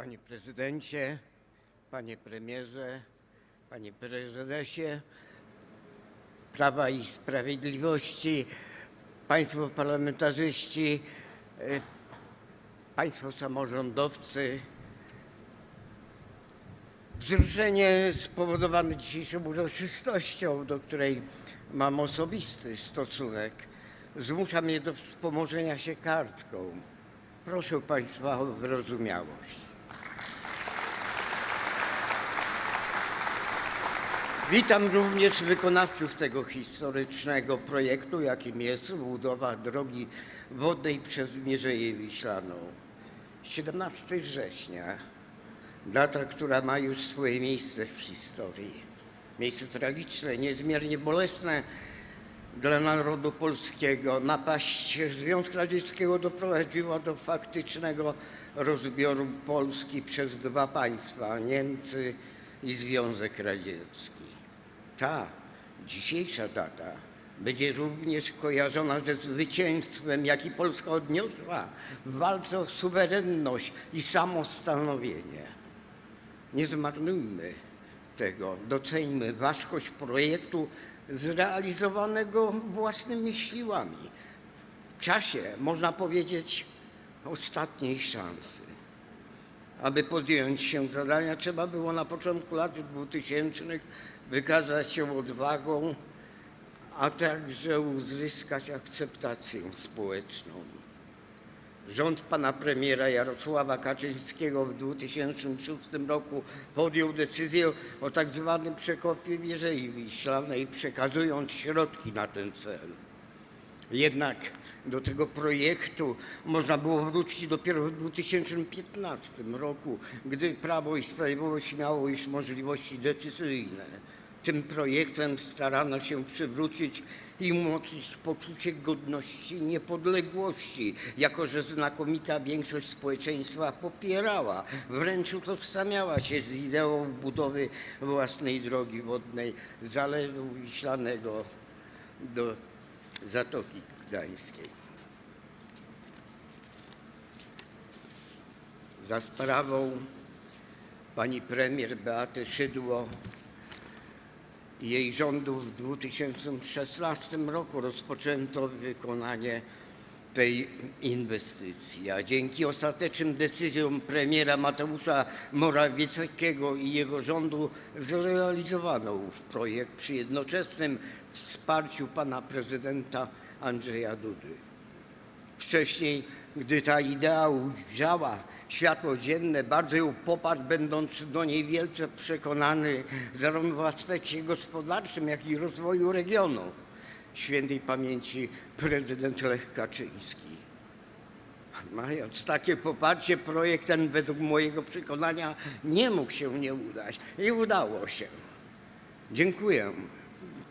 Panie prezydencie, panie premierze, panie prezesie Prawa i Sprawiedliwości, państwo parlamentarzyści, e, państwo samorządowcy. Wzruszenie spowodowane dzisiejszą uroczystością, do której mam osobisty stosunek, zmusza mnie do wspomożenia się kartką. Proszę Państwa o wyrozumiałość. Witam również wykonawców tego historycznego projektu, jakim jest budowa drogi wodnej przez Mierzeję Wiślaną. 17 września, data, która ma już swoje miejsce w historii. Miejsce tragiczne, niezmiernie bolesne dla narodu polskiego. Napaść Związku Radzieckiego doprowadziła do faktycznego rozbioru Polski przez dwa państwa, Niemcy i Związek Radziecki. Ta dzisiejsza data będzie również kojarzona ze zwycięstwem, jaki Polska odniosła w walce o suwerenność i samostanowienie. Nie zmarnujmy tego, doceńmy ważkość projektu zrealizowanego własnymi siłami. W czasie, można powiedzieć, ostatniej szansy. Aby podjąć się zadania, trzeba było na początku lat 2000 wykazać się odwagą, a także uzyskać akceptację społeczną. Rząd pana premiera Jarosława Kaczyńskiego w 2006 roku podjął decyzję o tak zwanym przekopie Mierzei Wiślanej, przekazując środki na ten cel. Jednak do tego projektu można było wrócić dopiero w 2015 roku, gdy Prawo i Sprawiedliwość miało już możliwości decyzyjne. Tym projektem starano się przywrócić i umocnić poczucie godności i niepodległości, jako że znakomita większość społeczeństwa popierała, wręcz utożsamiała się z ideą budowy własnej drogi wodnej z Zalewu Wiślanego do Zatoki Gdańskiej. Za sprawą pani premier Beaty Szydło jej rządu w 2016 roku rozpoczęto wykonanie tej inwestycji, a dzięki ostatecznym decyzjom premiera Mateusza Morawieckiego i jego rządu zrealizowano ów projekt przy jednoczesnym wsparciu pana prezydenta Andrzeja Dudy. Wcześniej, gdy ta idea ujrzała światło dzienne, bardzo ją poparł, będąc do niej wielce przekonany zarówno w aspekcie gospodarczym, jak i rozwoju regionu. Świętej pamięci prezydent Lech Kaczyński. Mając takie poparcie, projekt ten według mojego przekonania nie mógł się nie udać. I udało się. Dziękuję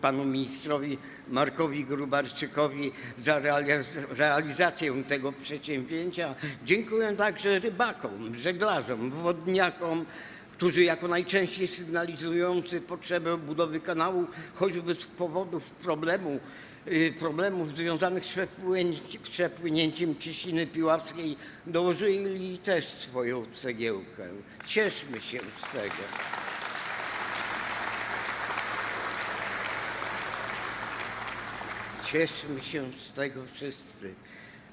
panu ministrowi Markowi Grubarczykowi za realiz- realizację tego przedsięwzięcia. Dziękuję także rybakom, żeglarzom, wodniakom, którzy jako najczęściej sygnalizujący potrzebę budowy kanału, choćby z powodów problemu, y, problemów związanych z przepłynięciem Cieśniny Piławskiej, dołożyli też swoją cegiełkę. Cieszmy się z tego. Cieszmy się z tego wszyscy,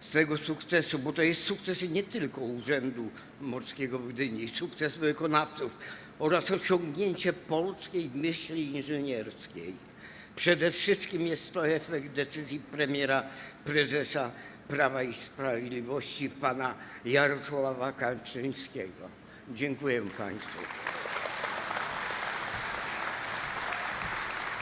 z tego sukcesu, bo to jest sukces nie tylko Urzędu Morskiego w Gdyni, sukces wykonawców oraz osiągnięcie polskiej myśli inżynierskiej. Przede wszystkim jest to efekt decyzji premiera, prezesa Prawa i Sprawiedliwości, pana Jarosława Kaczyńskiego. Dziękuję Państwu.